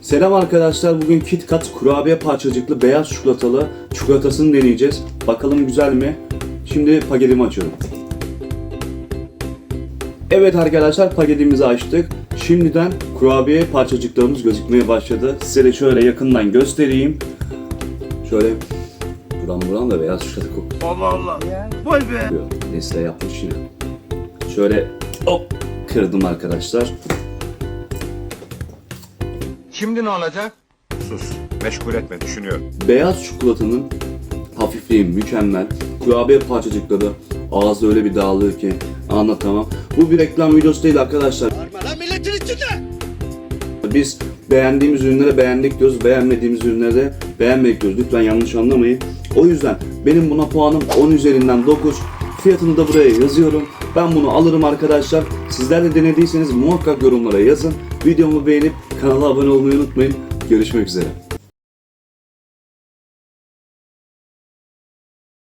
Selam arkadaşlar. Bugün KitKat kurabiye parçacıklı beyaz çikolatalı çikolatasını deneyeceğiz. Bakalım güzel mi? Şimdi paketimi açıyorum. Evet arkadaşlar paketimizi açtık. Şimdiden kurabiye parçacıklarımız gözükmeye başladı. Size de şöyle yakından göstereyim. Şöyle buram buram da beyaz çikolata kokuyor. Allah Allah. Vay be. Nesle yapmış yine. Şöyle hop kırdım arkadaşlar. Şimdi ne olacak? Sus. Meşgul etme düşünüyorum. Beyaz çikolatanın hafifliği mükemmel. Kurabiye parçacıkları ağızda öyle bir dağılıyor ki anlatamam. Bu bir reklam videosu değil arkadaşlar. Biz beğendiğimiz ürünlere beğendik diyoruz, beğenmediğimiz ürünlere de beğenmedik diyoruz. Lütfen yanlış anlamayın. O yüzden benim buna puanım 10 üzerinden 9. Fiyatını da buraya yazıyorum. Ben bunu alırım arkadaşlar. Sizler de denediyseniz muhakkak yorumlara yazın. Videomu beğenip kanala abone olmayı unutmayın. Görüşmek üzere.